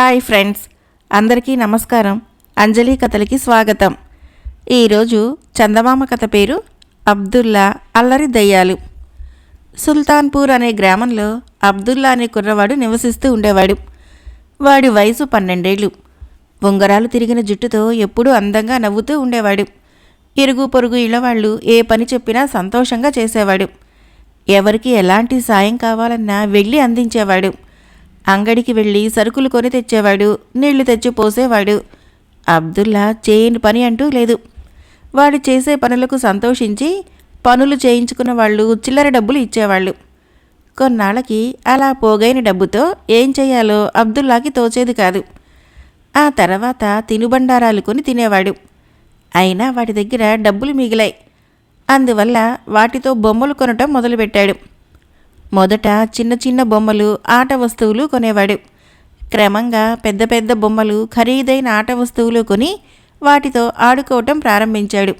Hi friends. అందరికీ నమస్కారం. అంజలి కథలకి స్వాగతం. ఈరోజు చందమామ కథ పేరు అబ్దుల్లా అల్లరి దయ్యాలు. సుల్తాన్పూర్ అనే గ్రామంలో అబ్దుల్లా అనే కుర్రవాడు నివసిస్తూ ఉండేవాడు. వాడి వయసు పన్నెండేళ్ళు. ఉంగరాలు తిరిగిన జుట్టుతో ఎప్పుడూ అందంగా నవ్వుతూ ఉండేవాడు. ఇరుగు పొరుగు ఇళ్ళవాళ్ళు ఏ పని చెప్పినా సంతోషంగా చేసేవాడు. ఎవరికి ఎలాంటి సాయం కావాలన్నా వెళ్ళి అందించేవాడు. అంగడికి వెళ్ళి సరుకులు కొని తెచ్చేవాడు నీళ్ళు తెచ్చి పోసేవాడు. అబ్దుల్లా చేయని పని అంటూ లేదు. వాడు చేసే పనులకు సంతోషించి పనులు చేయించుకున్న వాళ్ళు చిల్లర డబ్బులు ఇచ్చేవాళ్ళు. కొన్నాళ్ళకి అలా పోగైన డబ్బుతో ఏం చేయాలో అబ్దుల్లాకి తోచేది కాదు. ఆ తర్వాత తినుబండారాలు కొని తినేవాడు. అయినా వాటి దగ్గర డబ్బులు మిగిలాయి. అందువల్ల వాటితో బొమ్మలు కొనటం మొదలుపెట్టాడు. మొదట చిన్న చిన్న బొమ్మలు ఆట వస్తువులు కొనేవాడు. క్రమంగా పెద్ద పెద్ద బొమ్మలు ఖరీదైన ఆట వస్తువులు కొని వాటితో ఆడుకోవటం ప్రారంభించాడు.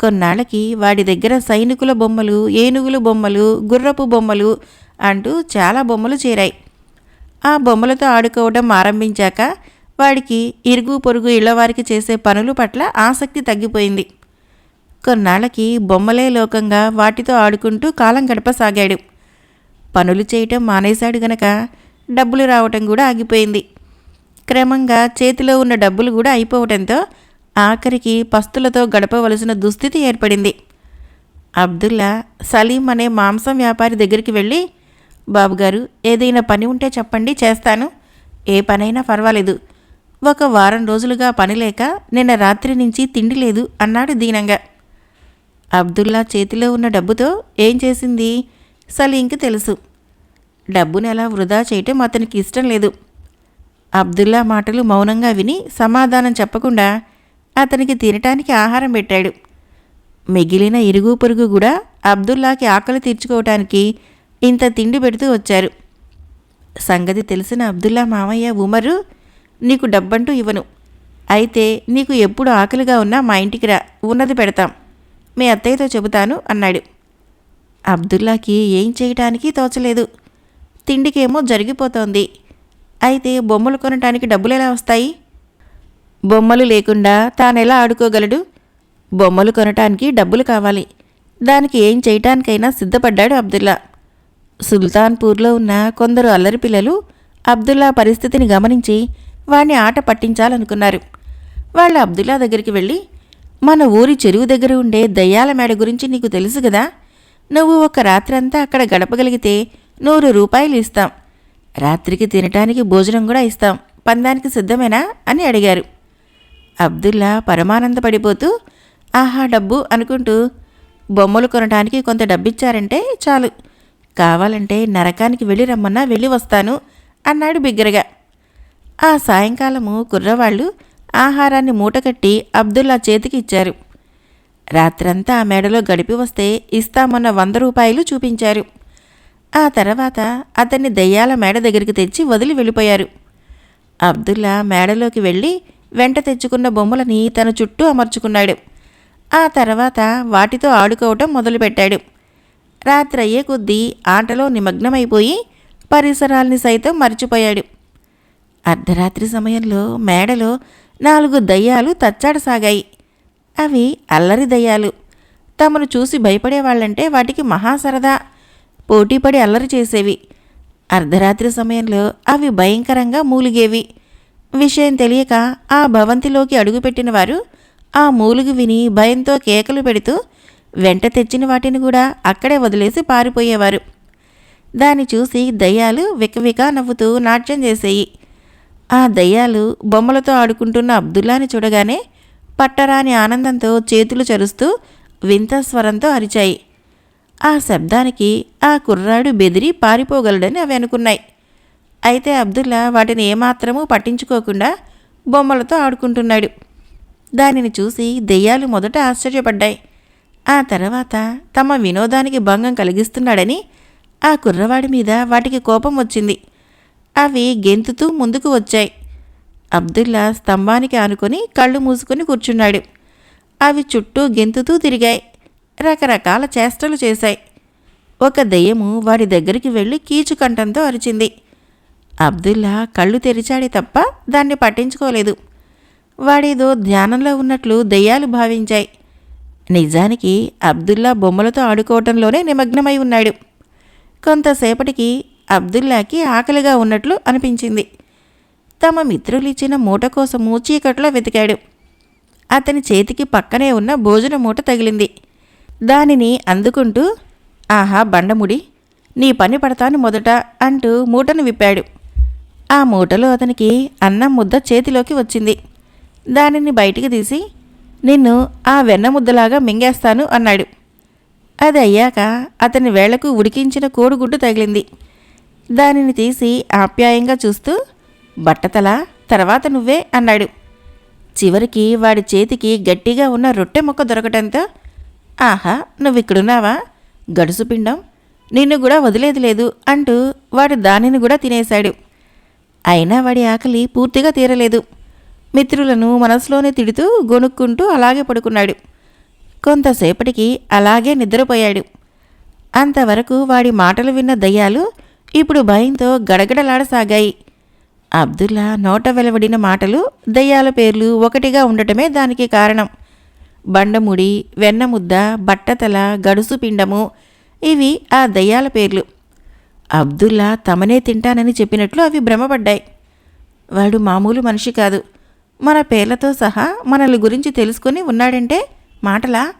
కొన్నాళ్ళకి వాడి దగ్గర సైనికుల బొమ్మలు ఏనుగుల బొమ్మలు గుర్రపు బొమ్మలు అంటూ చాలా బొమ్మలు చేరాయి. ఆ బొమ్మలతో ఆడుకోవడం ఆరంభించాక వాడికి ఇరుగు పొరుగు ఇళ్ళవారికి చేసే పనుల పట్ల ఆసక్తి తగ్గిపోయింది. కొన్నాళ్ళకి బొమ్మలే లోకంగా వాటితో ఆడుకుంటూ కాలం గడపసాగాడు. పనులు చేయటం మానేశాడు గనక డబ్బులు రావటం కూడా ఆగిపోయింది. క్రమంగా చేతిలో ఉన్న డబ్బులు కూడా అయిపోవటంతో ఆఖరికి పస్తులతో గడపవలసిన దుస్థితి ఏర్పడింది. అబ్దుల్లా సలీం అనే మాంసం వ్యాపారి దగ్గరికి వెళ్ళి బాబుగారు ఏదైనా పని ఉంటే చెప్పండి చేస్తాను. ఏ పనైనా పర్వాలేదు. ఒక వారం రోజులుగా పని లేక నిన్న రాత్రి నుంచి తిండి లేదు అన్నాడు దీనంగా. అబ్దుల్లా చేతిలో ఉన్న డబ్బుతో ఏం చేసింది? సలీంకి తెలుసు. డబ్బును ఎలా వృధా చేయటం అతనికి ఇష్టం లేదు. అబ్దుల్లా మాటలు మౌనంగా విని సమాధానం చెప్పకుండా అతనికి తినటానికి ఆహారం పెట్టాడు. మిగిలిన ఇరుగు పొరుగు కూడా అబ్దుల్లాకి ఆకలి తీర్చుకోవటానికి ఇంత తిండి పెడుతూ వచ్చారు. సంగతి తెలిసిన అబ్దుల్లా మామయ్య ఉమరు నీకు డబ్బంటూ ఇవ్వను. అయితే నీకు ఎప్పుడు ఆకలిగా ఉన్నా మా ఇంటికి రా ఉన్నది పెడతాం. మీ అత్తయ్యతో చెబుతాను అన్నాడు. అబ్దుల్లాకి ఏం చేయటానికి తోచలేదు. తిండికేమో జరిగిపోతోంది. అయితే బొమ్మలు కొనటానికి డబ్బులు ఎలా వస్తాయి? బొమ్మలు లేకుండా తానెలా ఆడుకోగలడు? బొమ్మలు కొనటానికి డబ్బులు కావాలి. దానికి ఏం చేయటానికైనా సిద్ధపడ్డాడు అబ్దుల్లా. సుల్తాన్పూర్లో ఉన్న కొందరు అల్లరి పిల్లలు అబ్దుల్లా పరిస్థితిని గమనించి వాణ్ణి ఆట పట్టించాలనుకున్నారు. వాళ్ళు అబ్దుల్లా దగ్గరికి వెళ్ళి మన ఊరి చెరువు దగ్గర ఉండే దయ్యాల మేడ గురించి నీకు తెలుసు కదా? నువ్వు ఒక రాత్రంతా అక్కడ గడపగలిగితే నూరు రూపాయలు ఇస్తాం. రాత్రికి తినటానికి భోజనం కూడా ఇస్తాం. పందానికి సిద్ధమేనా? అని అడిగారు. అబ్దుల్లా పరమానందపడిపోతూ ఆహా డబ్బు అనుకుంటూ బొమ్మలు కొనటానికి కొంత డబ్బిచ్చారంటే చాలు. కావాలంటే నరకానికి వెళ్ళి రమ్మన్నా వెళ్ళి వస్తాను అన్నాడు బిగ్గరగా. ఆ సాయంకాలము కుర్రవాళ్ళు ఆహారాన్ని మూటకట్టి అబ్దుల్లా చేతికి ఇచ్చారు రాత్రంతా ఆ మేడలో గడిపి వస్తే ఇస్తామన్న వంద రూపాయలు చూపించారు. ఆ తర్వాత అతన్ని దయ్యాల మేడ దగ్గరికి తెచ్చి వదిలి వెళ్ళిపోయారు. అబ్దుల్లా మేడలోకి వెళ్ళి వెంట తెచ్చుకున్న బొమ్మలని తన చుట్టూ అమర్చుకున్నాడు. ఆ తర్వాత వాటితో ఆడుకోవటం మొదలుపెట్టాడు. రాత్రి అయ్యే కొద్దీ ఆటలో నిమగ్నమైపోయి పరిసరాల్ని సైతం మర్చిపోయాడు. అర్ధరాత్రి సమయంలో మేడలో నాలుగు దయ్యాలు తచ్చాడసాగాయి. అవి అల్లరి దయ్యాలు. తమను చూసి భయపడేవాళ్ళంటే వాటికి మహాసరదా. పోటీపడి అల్లరి చేసేవి. అర్ధరాత్రి సమయంలో అవి భయంకరంగా మూలిగేవి. విషయం తెలియక ఆ భవంతిలోకి అడుగుపెట్టిన వారు ఆ మూలుగు విని భయంతో కేకలు పెడుతూ వెంట తెచ్చిన వాటిని కూడా అక్కడే వదిలేసి పారిపోయేవారు. దాన్ని చూసి దయ్యాలు వికవిక నవ్వుతూ నాట్యం చేసేయి. ఆ దయ్యాలు బొమ్మలతో ఆడుకుంటున్న అబ్దుల్లాని చూడగానే పట్టరాని ఆనందంతో చేతులు చరుస్తూ వింత స్వరంతో అరిచాయి. ఆ శబ్దానికి ఆ కుర్రాడు బెదిరి పారిపోగలడని అవి అనుకున్నాయి. అయితే అబ్దుల్లా వాటిని ఏమాత్రమూ పట్టించుకోకుండా బొమ్మలతో ఆడుకుంటున్నాడు. దానిని చూసి దెయ్యాలు మొదట ఆశ్చర్యపడ్డాయి. ఆ తర్వాత తమ వినోదానికి భంగం కలిగిస్తున్నాడని ఆ కుర్రవాడి మీద వాటికి కోపం వచ్చింది. అవి గెంతుతూ ముందుకు వచ్చాయి. అబ్దుల్లా స్తంభానికి ఆనుకొని కళ్ళు మూసుకొని కూర్చున్నాడు. అవి చుట్టూ గెంతుతూ తిరిగాయి. రకరకాల చేష్టలు చేశాయి. ఒక దెయ్యము వాడి దగ్గరికి వెళ్ళి కీచుకంఠంతో అరిచింది. అబ్దుల్లా కళ్ళు తెరిచాడే తప్ప దాన్ని పట్టించుకోలేదు. వాడేదో ధ్యానంలో ఉన్నట్లు దెయ్యాలు భావించాయి. నిజానికి అబ్దుల్లా బొమ్మలతో ఆడుకోవటంలోనే నిమగ్నమై ఉన్నాడు. కొంతసేపటికి అబ్దుల్లాకి ఆకలిగా ఉన్నట్లు అనిపించింది. తమ మిత్రులు ఇచ్చిన మూట కోసము చీకట్లో వెతికాడు. అతని చేతికి పక్కనే ఉన్న భోజన మూట తగిలింది. దానిని అందుకుంటూ ఆహా బండముడి నీ పని పడతాను మొదట అంటూ మూటను విప్పాడు. ఆ మూటలో అతనికి అన్నం ముద్ద చేతిలోకి వచ్చింది. దానిని బయటికి తీసి నిన్ను ఆ వెన్న ముద్దలాగా మింగేస్తాను అన్నాడు. అది అయ్యాక అతని వేళ్ళకు ఉడికించిన కోడిగుడ్డు తగిలింది. దానిని తీసి ఆప్యాయంగా చూస్తూ బట్టతల తర్వాత నువ్వే అన్నాడు. చివరికి వాడి చేతికి గట్టిగా ఉన్న రొట్టె ముక్క దొరకటంతో ఆహా నువ్విక్కడున్నావా? గడుసు పిండం. నిన్ను కూడా వదిలేది లేదు అంటూ వాడు దానిని కూడా తినేశాడు. అయినా వాడి ఆకలి పూర్తిగా తీరలేదు. మిత్రులను మనసులోనే తిడుతూ గొనుక్కుంటూ అలాగే పడుకున్నాడు. కొంతసేపటికి అలాగే నిద్రపోయాడు. అంతవరకు వాడి మాటలు విన్న దయ్యాలు ఇప్పుడు భయంతో గడగడలాడసాగాయి. అబ్దుల్లా నోట వెలువడిన మాటలు దయ్యాల పేర్లు ఒకటిగా ఉండటమే దానికి కారణం. బండముడి వెన్నముద్ద బట్టతల గడుసు పిండము ఇవి ఆ దయ్యాల పేర్లు. అబ్దుల్లా తమనే తింటానని చెప్పినట్లు అవి భ్రమపడ్డాయి. వాడు మామూలు మనిషి కాదు. మన పేర్లతో సహా మనల్ని గురించి తెలుసుకొని ఉన్నాడంటే మాటలా?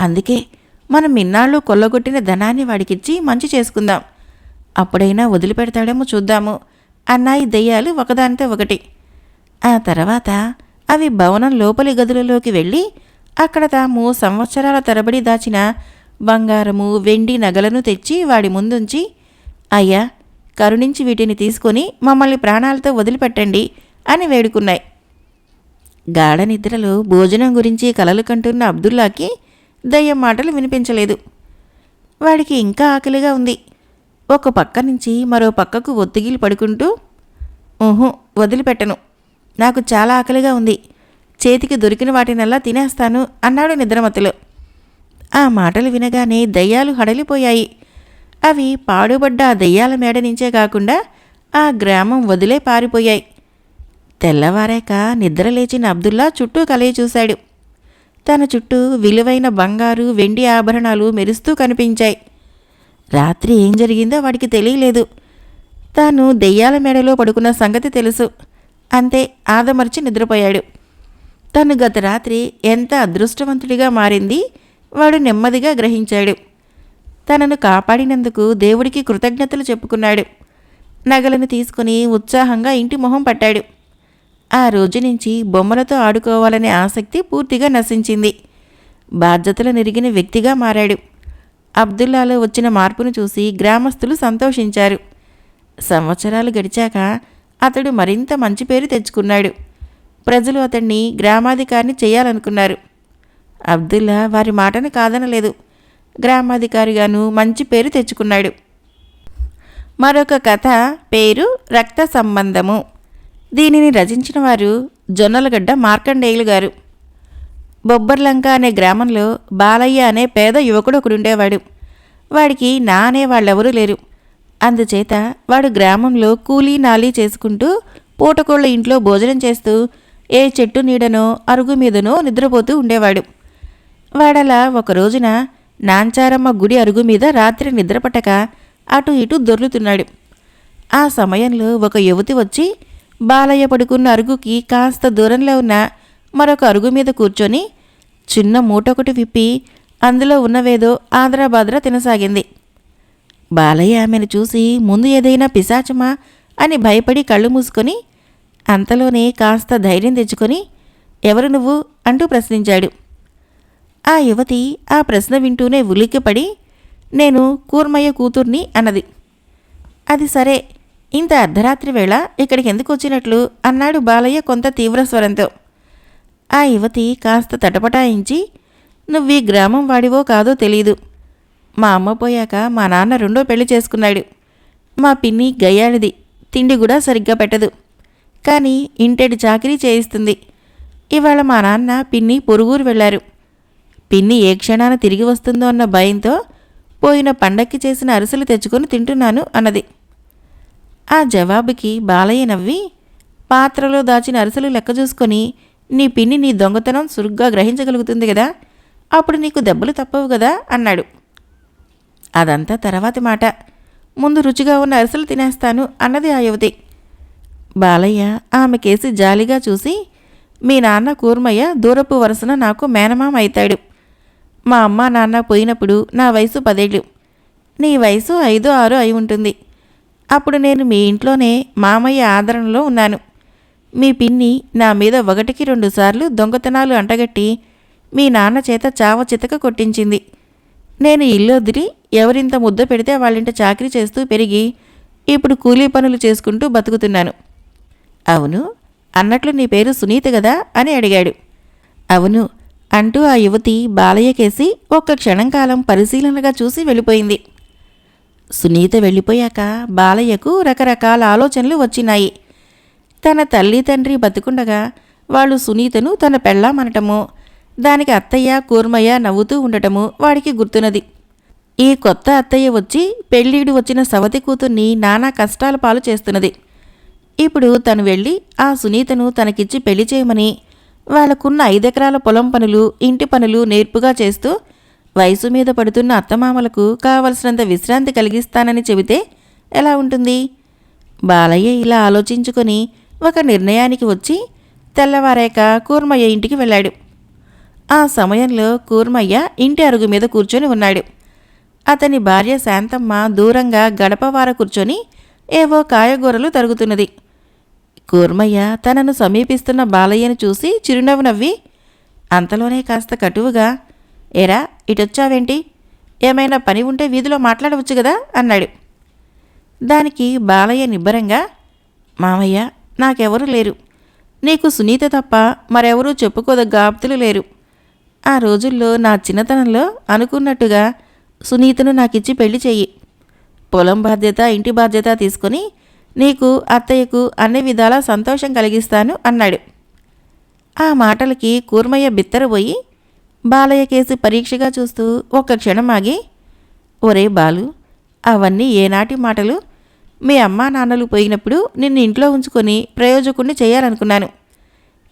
అందుకే మనం ఇన్నాళ్ళు కొల్లగొట్టిన ధనాన్ని వాడికిచ్చి మంచి చేసుకుందాం. అప్పుడైనా వదిలిపెడతాడేమో చూద్దాము. అన్నాయి దెయ్యాలు ఒకదానితో ఒకటి. ఆ తర్వాత అవి భవనం లోపలి గదులలోకి వెళ్ళి అక్కడ తాము సంవత్సరాల తరబడి దాచిన బంగారము వెండి నగలను తెచ్చి వాడి ముందుంచి అయ్యా కరుణించి వీటిని తీసుకొని మమ్మల్ని ప్రాణాలతో వదిలిపెట్టండి అని వేడుకున్నాయి. గాఢ నిద్రలో భోజనం గురించి కలలు కంటున్న అబ్దుల్లాకి దయ్యం మాటలు వినిపించలేదు. వాడికి ఇంకా ఆకలిగా ఉంది. ఒక పక్క నుంచి మరో పక్కకు ఒత్తిగిలి పడుకుంటూ ఊహు వదిలిపెట్టను. నాకు చాలా ఆకలిగా ఉంది. చేతికి దొరికిన వాటినల్లా తినేస్తాను అన్నాడు నిద్రమతులు ఆ మాటలు వినగానే దయ్యాలు హడలిపోయాయి. అవి పాడుబడ్డ ఆ దయ్యాల మేడ నుంచే కాకుండా ఆ గ్రామం వదిలే పారిపోయాయి. తెల్లవారాక నిద్ర లేచిన అబ్దుల్లా చుట్టూ కలయి చూశాడు. తన చుట్టూ విలువైన బంగారు వెండి ఆభరణాలు మెరుస్తూ కనిపించాయి. రాత్రి ఏం జరిగిందో వాడికి తెలియలేదు. తాను దెయ్యాల మేడలో పడుకున్న సంగతి తెలుసు. అంతే ఆదమర్చి నిద్రపోయాడు. తను గత రాత్రి ఎంత అదృష్టవంతుడిగా మారింది వాడు నెమ్మదిగా గ్రహించాడు. తనను కాపాడినందుకు దేవుడికి కృతజ్ఞతలు చెప్పుకున్నాడు. నగలను తీసుకుని ఉత్సాహంగా ఇంటి మొహం పట్టాడు. ఆ రోజు నుంచి బొమ్మలతో ఆడుకోవాలనే ఆసక్తి పూర్తిగా నశించింది. బాధ్యతలు నెరిగిన వ్యక్తిగా మారాడు. అబ్దుల్లాలో వచ్చిన మార్పును చూసి గ్రామస్తులు సంతోషించారు. సంవత్సరాలు గడిచాక అతడు మరింత మంచి పేరు తెచ్చుకున్నాడు. ప్రజలు అతన్ని గ్రామాధికారిని చేయాలనుకున్నారు. అబ్దుల్లా వారి మాటను కాదనలేదు. గ్రామాధికారిగాను మంచి పేరు తెచ్చుకున్నాడు. మరొక కథ పేరు రక్త సంబంధము. దీనిని రచించిన వారు జొన్నలగడ్డ మార్కండేయులు గారు. బొబ్బర్లంక అనే గ్రామంలో బాలయ్య అనే పేద యువకుడు ఒకడుండేవాడు. వాడికి నా అనే వాళ్ళెవరూ లేరు. అందుచేత వాడు గ్రామంలో కూలీ నాలీ చేసుకుంటూ పూటకోళ్ళ ఇంట్లో భోజనం చేస్తూ ఏ చెట్టు నీడనో అరుగు మీదనో నిద్రపోతూ ఉండేవాడు. వాడలా ఒక రోజున నాంచారమ్మ గుడి అరుగు మీద రాత్రి నిద్రపట్టక అటు ఇటు దొర్లుతున్నాడు. ఆ సమయంలో ఒక యువతి వచ్చి బాలయ్య పడుకున్న అరుగుకి కాస్త దూరంలో ఉన్న మరొక అరుగు మీద కూర్చొని చిన్న మూటొకటి విప్పి అందులో ఉన్నవేదో ఆంధ్రాబాద్రా తినసాగింది. బాలయ్య ఆమెను చూసి ముందు ఏదైనా పిశాచమా? అని భయపడి కళ్ళు మూసుకొని అంతలోనే కాస్త ధైర్యం తెచ్చుకొని ఎవరు నువ్వు అంటూ ప్రశ్నించాడు. ఆ యువతి ఆ ప్రశ్న వింటూనే ఉలిక్కిపడి నేను కూర్మయ్య కూతుర్ని అన్నది. అది సరే ఇంత అర్ధరాత్రి వేళ ఇక్కడికి ఎందుకు వచ్చినట్లు అన్నాడు బాలయ్య కొంత తీవ్ర స్వరంతో. ఆ యువతి కాస్త తటపటాయించి నువ్వీ గ్రామం వాడివో కాదో తెలీదు. మా అమ్మ పోయాక మా నాన్న రెండో పెళ్ళి చేసుకున్నాడు. మా పిన్ని గయ్యాళిది తిండి కూడా సరిగ్గా పెట్టదు. కానీ ఇంటెడు చాకిరీ చేయిస్తుంది. ఇవాళ మా నాన్న పిన్ని పొరుగురు వెళ్ళారు పిన్ని ఏ క్షణాన తిరిగి వస్తుందో అన్న భయంతో పోయిన పండక్కి చేసిన అరిసెలు తెచ్చుకొని తింటున్నాను అన్నది. ఆ జవాబుకి బాలయ్య నవ్వి పాత్రలో దాచిన అరిసెలు లెక్క చూసుకొని నీ పిన్ని నీ దొంగతనం సురుగ్గా గ్రహించగలుగుతుంది కదా అప్పుడు నీకు దెబ్బలు తప్పవు కదా అన్నాడు. అదంతా తర్వాతి మాట. ముందు రుచిగా ఉన్న అరిసెలు తినేస్తాను అన్నది ఆ యువతి. బాలయ్య ఆమె కేసి జాలిగా చూసి మీ నాన్న కూర్మయ్య దూరపు వరుసన నాకు మేనమామ అవుతాడు మా అమ్మ నాన్న పోయినప్పుడు నా వయసు పదేళ్ళు. నీ వయసు ఐదు ఆరు అయి ఉంటుంది. అప్పుడు నేను మీ ఇంట్లోనే మామయ్య ఆదరణలో ఉన్నాను. మీ పిన్ని నా మీద ఒకటికి రెండు సార్లు దొంగతనాలు అంటగట్టి మీ నాన్న చేత చావ చితక కొట్టించింది. నేను ఇల్లు వదిలి ఎవరింత ముద్ద పెడితే వాళ్ళింట చాకరీ చేస్తూ పెరిగి ఇప్పుడు కూలీ పనులు చేసుకుంటూ బతుకుతున్నాను. అవును అన్నట్లు నీ పేరు సునీత కదా అని అడిగాడు. అవును అంటూ ఆ యువతి బాలయ్యకేసి ఒక్క క్షణం కాలం పరిశీలనగా చూసి వెళ్ళిపోయింది. సునీత వెళ్ళిపోయాక బాలయ్యకు రకరకాల ఆలోచనలు వచ్చినాయి. తన తల్లి తండ్రి బతుకుండగా వాళ్ళు సునీతను తన పెళ్ళామనటము దానికి అత్తయ్య కూర్మయ్య నవ్వుతూ ఉండటము వాడికి గుర్తున్నది. ఈ కొత్త అత్తయ్య వచ్చి పెళ్ళీడు వచ్చిన సవతి కూతుర్ని నానా కష్టాల పాలు చేస్తున్నది. ఇప్పుడు తను వెళ్ళి ఆ సునీతను తనకిచ్చి పెళ్ళి చేయమని వాళ్ళకున్న ఐదెకరాల పొలం పనులు ఇంటి పనులు నేర్పుగా చేస్తూ వయసు మీద పడుతున్న అత్తమామలకు కావలసినంత విశ్రాంతి కలిగిస్తానని చెబితే ఎలా ఉంటుంది? బాలయ్య ఇలా ఆలోచించుకొని ఒక నిర్ణయానికి వచ్చి తెల్లవారాక కూర్మయ్య ఇంటికి వెళ్ళాడు. ఆ సమయంలో కూర్మయ్య ఇంటి అరుగు మీద కూర్చొని ఉన్నాడు. అతని భార్య శాంతమ్మ దూరంగా గడపవార కూర్చొని ఏవో కాయగూరలు తరుగుతున్నది. కూర్మయ్య తనను సమీపిస్తున్న బాలయ్యను చూసి చిరునవ్వు నవ్వి అంతలోనే కాస్త కటువుగా. ఏరా ఇటొచ్చావేంటి? ఏమైనా పని ఉంటే వీధిలో మాట్లాడవచ్చు కదా అన్నాడు. దానికి బాలయ్య నిబ్బరంగా మామయ్య నాకెవరూ లేరు. నీకు సునీత తప్ప మరెవరూ చెప్పుకోదగ్గ ఆప్తులు లేరు. ఆ రోజుల్లో నా చిన్నతనంలో అనుకున్నట్టుగా సునీతను నాకిచ్చి పెళ్ళి చెయ్యి. పొలం బాధ్యత ఇంటి బాధ్యత తీసుకొని నీకు అత్తయ్యకు అన్ని విధాలా సంతోషం కలిగిస్తాను అన్నాడు. ఆ మాటలకి కూర్మయ్య బిత్తరపోయి బాలయ్య కేసు పరీక్షగా చూస్తూ ఒక్క క్షణం ఆగి ఒరే బాలు అవన్నీ ఏనాటి మాటలు? మీ అమ్మా నాన్నలు పోయినప్పుడు నిన్ను ఇంట్లో ఉంచుకొని ప్రయోజకుణ్ణి చేయాలనుకున్నాను.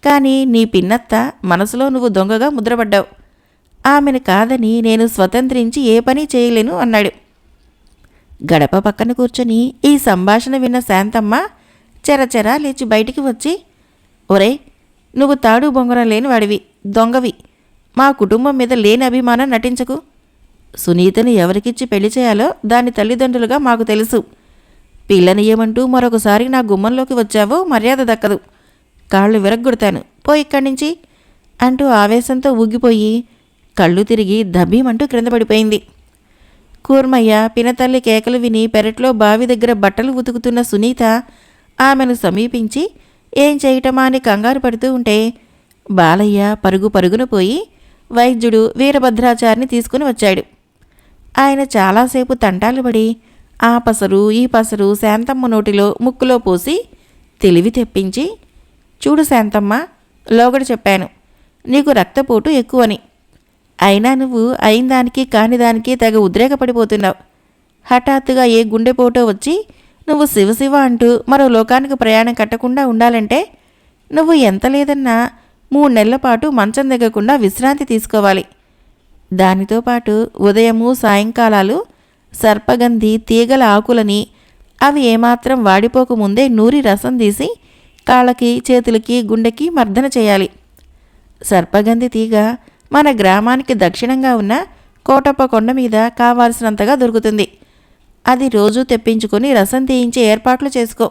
కానీ నీ పిన్నత్త మనసులో నువ్వు దొంగగా ముద్రపడ్డావు. ఆమెను కాదని నేను స్వతంత్రించి ఏ పని చేయలేను అన్నాడు. గడప పక్కన కూర్చొని ఈ సంభాషణ విన్న శాంతమ్మ చెరచెరా లేచి బయటికి వచ్చి ఒరే నువ్వు తాడు బొంగరం లేని వాడివి దొంగవి. మా కుటుంబం మీద లేని అభిమానం నటించకు. సునీతను ఎవరికిచ్చి పెళ్ళి చేయాలో దాని తల్లిదండ్రులుగా మాకు తెలుసు. పిల్లని ఏమంటూ మరొకసారి నా గుమ్మంలోకి వచ్చావో మర్యాద దక్కదు. కాళ్ళు విరగ్గొడతాను. పో ఇక్కడి నుంచి అంటూ ఆవేశంతో ఊగిపోయి కళ్ళు తిరిగి దబ్బీమంటూ క్రింద పడిపోయింది. కూర్మయ్య పినతల్లి కేకలు విని పెరట్లో బావి దగ్గర బట్టలు ఉతుకుతున్న సునీత ఆమెను సమీపించి ఏం చేయటమా అని కంగారు పడుతూ ఉంటే బాలయ్య పరుగు పరుగున పోయి వైద్యుడు వీరభద్రాచారిని తీసుకుని వచ్చాడు. ఆయన చాలాసేపు తంటాలు పడి ఆ పసరు ఈ పసరు శాంతమ్మ నోటిలో ముక్కులో పోసి తెలివి తెప్పించి చూడు శాంతమ్మ లోగడ చెప్పాను నీకు రక్తపోటు ఎక్కువని. అయినా నువ్వు అయిన దానికి కాని దానికి తెగ ఉద్రేకపడిపోతున్నావు. హఠాత్తుగా ఏ గుండెపోటో వచ్చి నువ్వు శివశివ అంటూ మరో లోకానికి ప్రయాణం కట్టకుండా ఉండాలంటే నువ్వు ఎంత లేదన్నా మూడు నెలల పాటు మంచం దిగకుండా విశ్రాంతి తీసుకోవాలి. దానితో పాటు ఉదయము సాయంకాలాలు సర్పగంధి తీగల ఆకులని అవి ఏమాత్రం వాడిపోకముందే నూరి రసం తీసి కాళ్ళకి చేతులకి గుండెకి మర్దన చేయాలి. సర్పగంధి తీగ మన గ్రామానికి దక్షిణంగా ఉన్న కోటప్ప కొండ మీద కావాల్సినంతగా దొరుకుతుంది. అది రోజు తెప్పించుకొని రసం తీయించే ఏర్పాట్లు చేసుకో.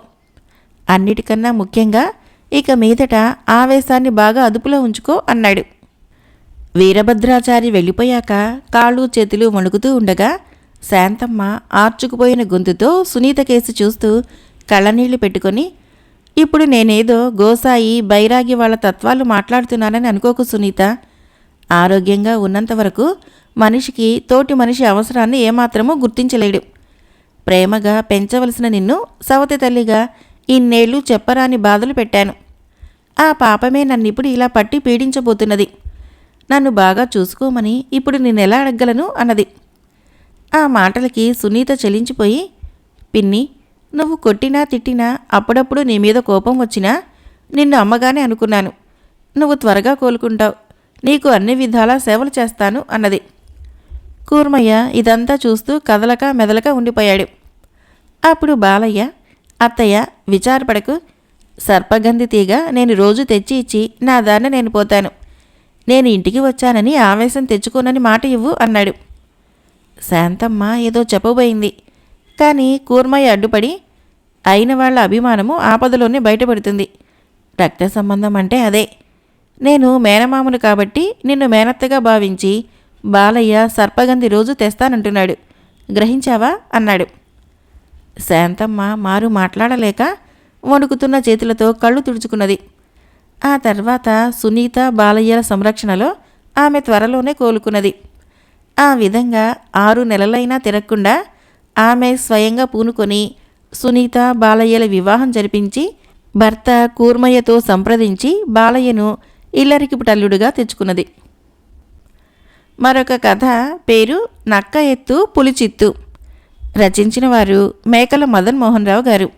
అన్నిటికన్నా ముఖ్యంగా ఇక మీదట ఆవేశాన్ని బాగా అదుపులో ఉంచుకో అన్నాడు. వీరభద్రాచారి వెళ్ళిపోయాక కాళ్ళు చేతులు వణుకుతూ ఉండగా శాంతమ్మ ఆర్చుకుపోయిన గొంతుతో సునీత కేసు చూస్తూ కళ్ళనీళ్ళు పెట్టుకొని ఇప్పుడు నేనేదో గోసాయి బైరాగి వాళ్ళ తత్వాలు మాట్లాడుతున్నానని అనుకోకు సునీత. ఆరోగ్యంగా ఉన్నంత వరకు మనిషికి తోటి మనిషి అవసరాన్ని ఏమాత్రమూ గుర్తించలేడు. ప్రేమగా పెంచవలసిన నిన్ను సవతి తల్లిగా ఇన్నేళ్ళు చెప్పరాని బాధలు పెట్టాను. ఆ పాపమే నన్నిప్పుడు ఇలా పట్టి పీడించబోతున్నది. నన్ను బాగా చూసుకోమని ఇప్పుడు నేనెలా అడగలను అన్నది. ఆ మాటలకి సునీత చెలించిపోయి పిన్ని నువ్వు కొట్టినా తిట్టినా అప్పుడప్పుడు నీ మీద కోపం వచ్చినా నిన్ను అమ్మగానే అనుకున్నాను. నువ్వు త్వరగా కోలుకుంటావు. నీకు అన్ని విధాలా సేవలు చేస్తాను అన్నది. కూర్మయ్య ఇదంతా చూస్తూ కదలక మెదలక ఉండిపోయాడు. అప్పుడు బాలయ్య అత్తయ్య విచారపడకు సర్పగంధి తీగ నేను రోజు తెచ్చి ఇచ్చి నా దాన్ని నేను పోతాను. నేను ఇంటికి వచ్చానని ఆవేశం తెచ్చుకోనని మాట ఇవ్వు అన్నాడు. శాంతమ్మ ఏదో చెప్పబోయింది. కానీ కూర్మయ్య అడ్డుపడి అయిన వాళ్ళ అభిమానము ఆపదలోనే బయటపడుతుంది. రక్త సంబంధం అంటే అదే. నేను మేనమామను కాబట్టి నిన్ను మేనత్తగా భావించి బాలయ్య సర్పగంధి రోజు తెస్తానంటున్నాడు. గ్రహించావా? అన్నాడు. శాంతమ్మ మారు మాట్లాడలేక వణుకుతున్న చేతులతో కళ్ళు తుడుచుకున్నది. ఆ తర్వాత సునీత బాలయ్యల సంరక్షణలో ఆమె త్వరలోనే కోలుకున్నది. ఆ విధంగా ఆరు నెలలైనా తిరగకుండా ఆమె స్వయంగా పూనుకొని సునీత బాలయ్యల వివాహం జరిపించి భర్త కూర్మయ్యతో సంప్రదించి బాలయ్యను ఇల్లరికి టల్లుడుగా తెచ్చుకున్నది. మరొక కథ పేరు నక్క ఎత్తు పులిచిత్తు. రచించిన వారు మేకల మదన్ మోహన్ రావు గారు.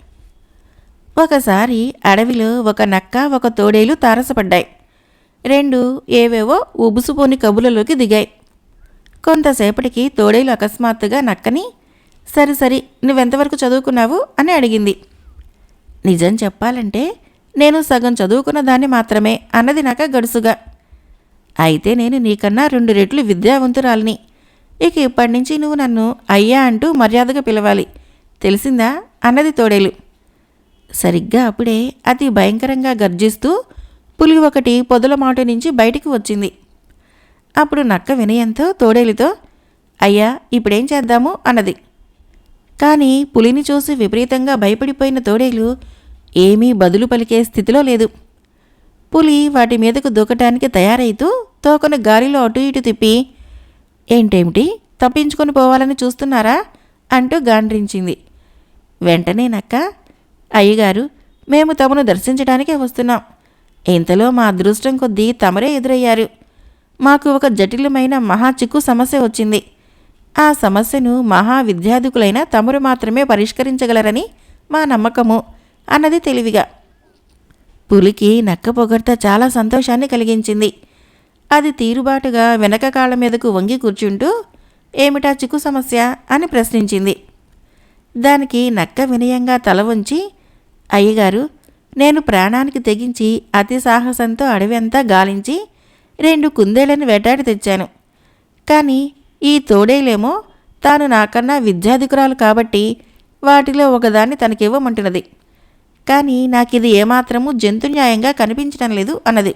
ఒకసారి అడవిలో ఒక నక్క ఒక తోడేలు తారసపడ్డాయి. రెండు ఏవేవో ఉబుసుపోని కబులలోకి దిగాయి. కొంతసేపటికి తోడేలు అకస్మాత్తుగా నక్కని సరి సరి నువ్వెంతవరకు చదువుకున్నావు? అని అడిగింది. నిజం చెప్పాలంటే నేను సగం చదువుకున్న దాన్ని మాత్రమే అన్నది నక్క గడుసుగా. అయితే నేను నీకన్నా రెండు రెట్లు విద్యావంతురాలిని. ఇక ఇప్పటి నుంచి నువ్వు నన్ను అయ్యా అంటూ మర్యాదగా పిలవాలి. తెలిసిందా? అన్నది తోడేలు. సరిగ్గా అప్పుడే అతి భయంకరంగా గర్జిస్తూ పులి ఒకటి పొదల మాట నుంచి బయటికి వచ్చింది. అప్పుడు నక్క వినయంతో తోడేలితో అయ్యా ఇప్పుడేం చేద్దాము? అన్నది. కానీ పులిని చూసి విపరీతంగా భయపడిపోయిన తోడేలు ఏమీ బదులు పలికే స్థితిలో లేదు. పులి వాటి మీదకు దూకటానికి తయారైతూ తోకను గాలిలో అటు ఇటు తిప్పి ఏంటేమిటి? తప్పించుకొని పోవాలని చూస్తున్నారా? అంటూ గాండ్రించింది. వెంటనే నక్క. అయ్యగారు మేము తమను దర్శించడానికే వస్తున్నాం. ఇంతలో మా అదృష్టం కొద్దీ తమరే ఎదురయ్యారు. మాకు ఒక జటిలమైన మహా చిక్కు సమస్య వచ్చింది. ఆ సమస్యను మహా విద్యాధికులైన తమరు మాత్రమే పరిష్కరించగలరని మా నమ్మకము. అన్నది తెలివిగా. పులికి నక్క పొగడ్త చాలా సంతోషాన్ని కలిగించింది. అది తీరుబాటుగా వెనక కాళ్ళ మీదకు వంగి కూర్చుంటూ ఏమిటా చిక్కు సమస్య? అని ప్రశ్నించింది. దానికి నక్క వినయంగా తల ఉంచి అయ్యగారు నేను ప్రాణానికి తెగించి అతి సాహసంతో అడవి అంతా గాలించి రెండు కుందేళ్ళను వేటాడి తెచ్చాను. కానీ ఈ తోడేలేమో తాను నాకన్నా విద్యాధికురాలు కాబట్టి వాటిలో ఒకదాన్ని తనకివ్వమంటున్నది. కానీ నాకిది ఏమాత్రము జంతున్యాయంగా కనిపించడం లేదు అన్నది.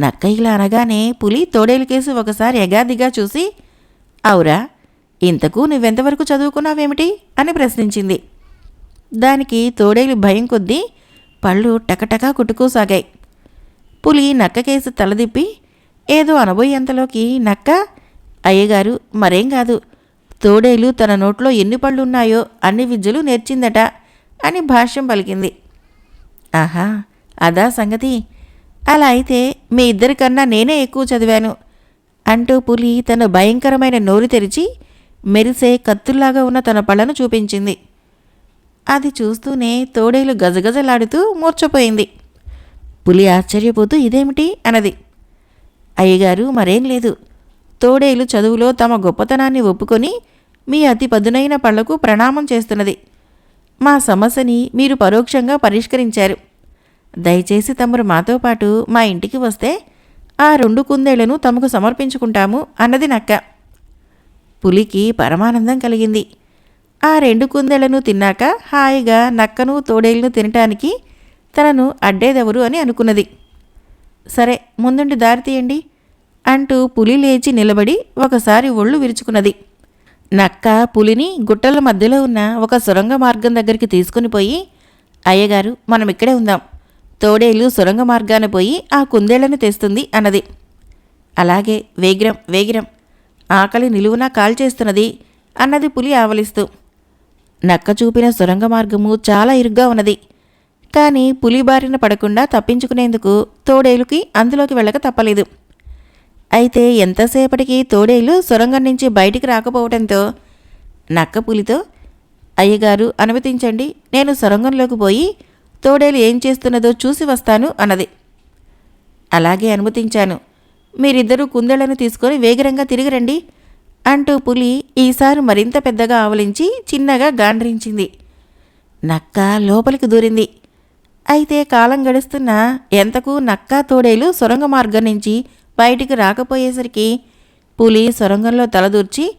నక్క ఇలా అనగానే పులి తోడేలికేసి ఒకసారి ఎగాదిగా చూసి అవురా ఇంతకు నువ్వెంతవరకు చదువుకున్నావేమిటి? అని ప్రశ్నించింది. దానికి తోడేలు భయం కొద్దీ పళ్ళు టకటకా కుట్టుకోసాగాయి. పులి నక్కకేసి తలదిప్పి ఏదో అనబోయేంతలోకి నక్క అయ్యగారు మరేం కాదు తోడేలు తన నోట్లో ఎన్ని పళ్ళున్నాయో అన్ని విద్యలు నేర్చిందట. అని భాష్యం పలికింది. ఆహా అదా సంగతి. అలా అయితే మీ ఇద్దరికన్నా నేనే ఎక్కువ చదివాను. అంటూ పులి తన భయంకరమైన నోరు తెరిచి మెరిసే కత్తుల్లాగా ఉన్న తన పళ్ళను చూపించింది. అది చూస్తూనే తోడేలు గజగజలాడుతూ మూర్చపోయింది పులి ఆశ్చర్యపోతూ ఇదేమిటి అన్నది. అయ్యగారు మరేం లేదు. తోడేలు చదువులో తమ గొప్పతనాన్ని ఒప్పుకొని మీ అతి పదునైన పళ్ళకు ప్రణామం చేస్తున్నది. మా సమస్యని మీరు పరోక్షంగా పరిష్కరించారు. దయచేసి తమరు మాతో పాటు మా ఇంటికి వస్తే ఆ రెండు కుందేళ్ళను తమకు సమర్పించుకుంటాము అన్నది నక్క. పులికి పరమానందం కలిగింది. ఆ రెండు కుందేళ్ళను తిన్నాక హాయిగా నక్కను తోడేళ్ళను తినటానికి తనను అడ్డేదెవరు అని అనుకున్నది. సరే ముందుండి దారి తీయండి అంటూ పులి లేచి నిలబడి ఒకసారి ఒళ్ళు విరుచుకున్నది. నక్క పులిని గుట్టల మధ్యలో ఉన్న ఒక సొరంగ మార్గం దగ్గరికి తీసుకుని పోయి అయ్యగారు మనం ఇక్కడే ఉందాం. తోడేలు సొరంగ మార్గాన పోయి ఆ కుందేళ్ళను తెస్తుంది అన్నది. అలాగే వేగిరం వేగిరం. ఆకలి నిలువున కాల్చేస్తున్నది అన్నది పులి ఆవలిస్తూ. నక్క చూపిన సొరంగ మార్గము చాలా ఇరుగ్గా ఉన్నది. కానీ పులి బారిన పడకుండా తప్పించుకునేందుకు తోడేలుకి అందులోకి వెళ్ళక తప్పలేదు. అయితే ఎంతసేపటికి తోడేలు సొరంగం నుంచి బయటికి రాకపోవడంతో నక్క పులితో అయ్యగారు అనుమతించండి నేను సొరంగంలోకి పోయి తోడేలు ఏం చేస్తున్నదో చూసి వస్తాను అన్నది. అలాగే అనుమతించాను. మీరిద్దరూ కుందేళ్ళను తీసుకొని వేగరంగా తిరిగి రండి అంటూ పులి ఈసారి మరింత పెద్దగా ఆవలించి చిన్నగా గాండ్రించింది. నక్క లోపలికి దూరింది. అయితే కాలం గడుస్తున్నా ఎంతకు నక్క తోడేలు సొరంగ మార్గం నుంచి బయటికి రాకపోయేసరికి పులి సొరంగంలో తలదూర్చి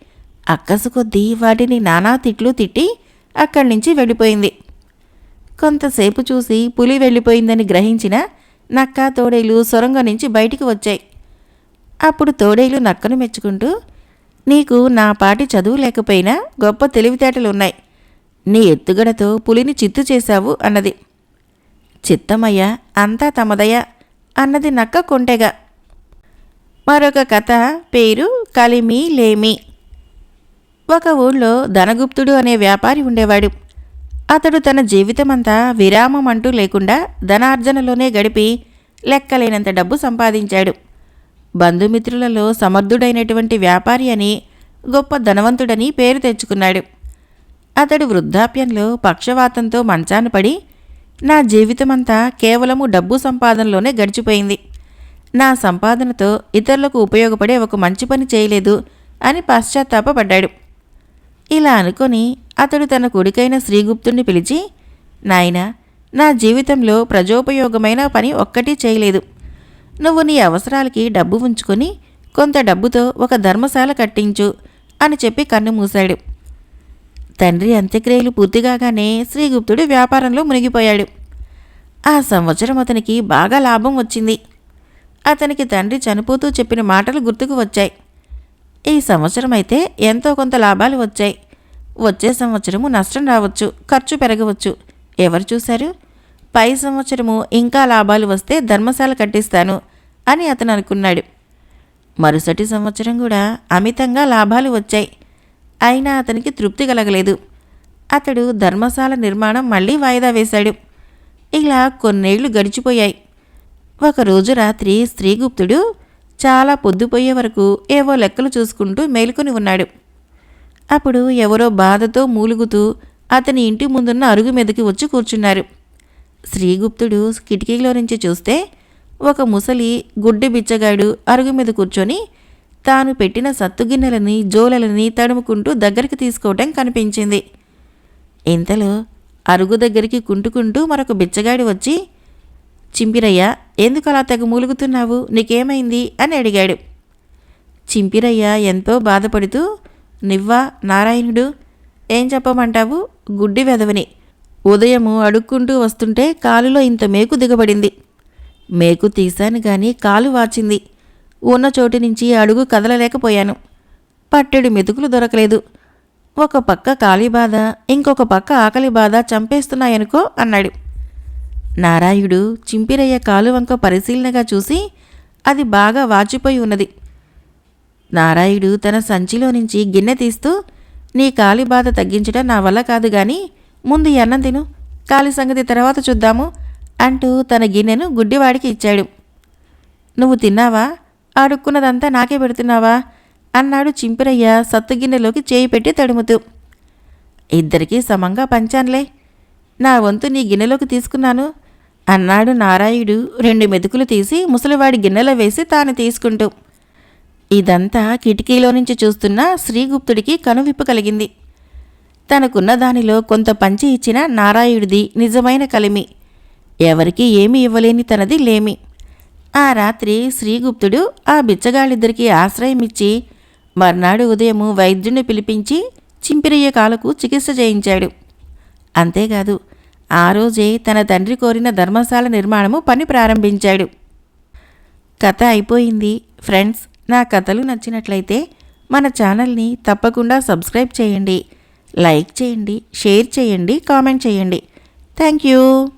అక్కసు కొద్దీ వాటిని నానా తిట్లు తిట్టి అక్కడి నుంచి వెళ్ళిపోయింది. కొంతసేపు చూసి పులి వెళ్ళిపోయిందని గ్రహించిన నక్క తోడేలు సొరంగం నుంచి బయటికి వచ్చాయి. అప్పుడు తోడేలు నక్కను మెచ్చుకుంటూ నీకు నా పాటి చదువు లేకపోయినా గొప్ప తెలివితేటలు ఉన్నాయి. నీ ఎత్తుగడతో పులిని చిత్తు చేశావు అన్నది. చిత్తమయ్య అంతా తమదయ అన్నది నక్క కొంటెగా. మరొక కథ పేరు కలిమి లేమి. ఒక ఊళ్ళో ధనగుప్తుడు అనే వ్యాపారి ఉండేవాడు. అతడు తన జీవితమంతా విరామం అంటూ లేకుండా ధనార్జనలోనే గడిపి లెక్కలేనంత డబ్బు సంపాదించాడు. బంధుమిత్రులలో సమర్థుడైనటువంటి వ్యాపారి అని గొప్ప ధనవంతుడని పేరు తెచ్చుకున్నాడు. అతడు వృద్ధాప్యంలో పక్షవాతంతో మంచాన పడి నా జీవితమంతా కేవలము డబ్బు సంపాదనలోనే గడిచిపోయింది. నా సంపాదనతో ఇతరులకు ఉపయోగపడే ఒక మంచి పని చేయలేదు అని పశ్చాత్తాపడ్డాడు ఇలా అనుకొని అతడు తన కొడుకైన శ్రీగుప్తుణ్ణి పిలిచి నాయనా నా జీవితంలో ప్రజోపయోగమైన పని ఒక్కటి చేయలేదు. నువ్వు నీ అవసరాలకి డబ్బు ఉంచుకొని కొంత డబ్బుతో ఒక ధర్మశాల కట్టించు అని చెప్పి కన్ను మూశాడు. తండ్రి అంత్యక్రియలు పూర్తిగానే శ్రీగుప్తుడు వ్యాపారంలో మునిగిపోయాడు. ఆ సంవత్సరం అతనికి బాగా లాభం వచ్చింది. అతనికి తండ్రి చనిపోతూ చెప్పిన మాటలు గుర్తుకు వచ్చాయి. ఈ సంవత్సరం అయితే ఎంతో కొంత లాభాలు వచ్చాయి. వచ్చే సంవత్సరము నష్టం రావచ్చు ఖర్చు పెరగవచ్చు. ఎవరు చూశారు? పై సంవత్సరము ఇంకా లాభాలు వస్తే ధర్మశాల కట్టిస్తాను అని అతను అనుకున్నాడు. మరుసటి సంవత్సరం కూడా అమితంగా లాభాలు వచ్చాయి. అయినా అతనికి తృప్తి కలగలేదు. అతడు ధర్మశాల నిర్మాణం మళ్ళీ వాయిదా వేశాడు. ఇలా కొన్నేళ్ళు గడిచిపోయాయి. ఒకరోజు రాత్రి స్త్రీగుప్తుడు చాలా పొద్దుపోయే వరకు ఏవో లెక్కలు చూసుకుంటూ మేలుకొని ఉన్నాడు. అప్పుడు ఎవరో బాధతో మూలుగుతూ అతని ఇంటి ముందున్న అరుగు మీదకి వచ్చి కూర్చున్నారు. శ్రీగుప్తుడు కిటికీలో నుంచి చూస్తే ఒక ముసలి గుడ్డి బిచ్చగాడు అరుగు మీద కూర్చొని తాను పెట్టిన సత్తుగిన్నెలని జోలలని తడుముకుంటూ దగ్గరికి తీసుకోవటం కనిపించింది. ఇంతలో అరుగు దగ్గరికి కుంటుకుంటూ మరొక బిచ్చగాడి వచ్చి చింపిరయ్య ఎందుకు అలా తెగ మూలుగుతున్నావు? నీకేమైంది? అని అడిగాడు. చింపిరయ్య ఎంతో బాధపడుతూ నివ్వా నారాయణుడు ఏం చెప్పమంటావు? గుడ్డి వెదవని ఉదయము అడుక్కుంటూ వస్తుంటే కాలులో ఇంత మేకు దిగబడింది. మేకు తీశాను గాని కాలు వాచింది. ఉన్న చోటు నుంచి అడుగు కదలలేకపోయాను. పట్టెడు మెతుకులు దొరకలేదు. ఒక పక్క కాలి బాధ ఇంకొక పక్క ఆకలి బాధ చంపేస్తున్నాయనుకో అన్నాడు. నారాయుడు చింపిరయ్య కాలువంక పరిశీలనగా చూసి అది బాగా వాచిపోయి ఉన్నది. నారాయుడు తన సంచిలో నుంచి గిన్నె తీస్తూ నీ కాలి బాధ తగ్గించడం నా వల్ల కాదు గాని ముందు అన్నం తిను కాలి సంగతి తర్వాత చూద్దాము అంటూ తన గిన్నెను గుడ్డివాడికి ఇచ్చాడు. నువ్వు తిన్నావా? అడుక్కున్నదంతా నాకే పెడుతున్నావా? అన్నాడు చింపిరయ్య సత్తుగిన్నెలోకి చేయి పెట్టి తడుముతూ. ఇద్దరికీ సమంగా పంచాన్లే. నా వంతు నీ గిన్నెలోకి తీసుకున్నాను. అన్నాడు నారాయుడు. రెండు మెతుకులు తీసి ముసలివాడి గిన్నెలో వేసి తాను తీసుకుంటూ. ఇదంతా కిటికీలో నుంచి చూస్తున్న శ్రీగుప్తుడికి కనువిప్పు కలిగింది. తనకున్న దానిలో కొంత పంచి ఇచ్చిన నారాయుడిది నిజమైన కలిమి. ఎవరికి ఏమీ ఇవ్వలేని తనది లేమి. ఆ రాత్రి శ్రీగుప్తుడు ఆ బిచ్చగాళ్ళిద్దరికీ ఆశ్రయం ఇచ్చి మర్నాడు ఉదయము వైద్యుణ్ణి పిలిపించి చింపిరయ్య కాలకు చికిత్స చేయించాడు. అంతేకాదు ఆ రోజే తన తండ్రి కోరిన ధర్మశాల నిర్మాణము పని ప్రారంభించాడు. కథ అయిపోయింది. ఫ్రెండ్స్ నా కథలు నచ్చినట్లయితే మన ఛానల్ని తప్పకుండా సబ్స్క్రైబ్ చేయండి. లైక్ చేయండి షేర్ చేయండి కామెంట్ చేయండి. Thank you.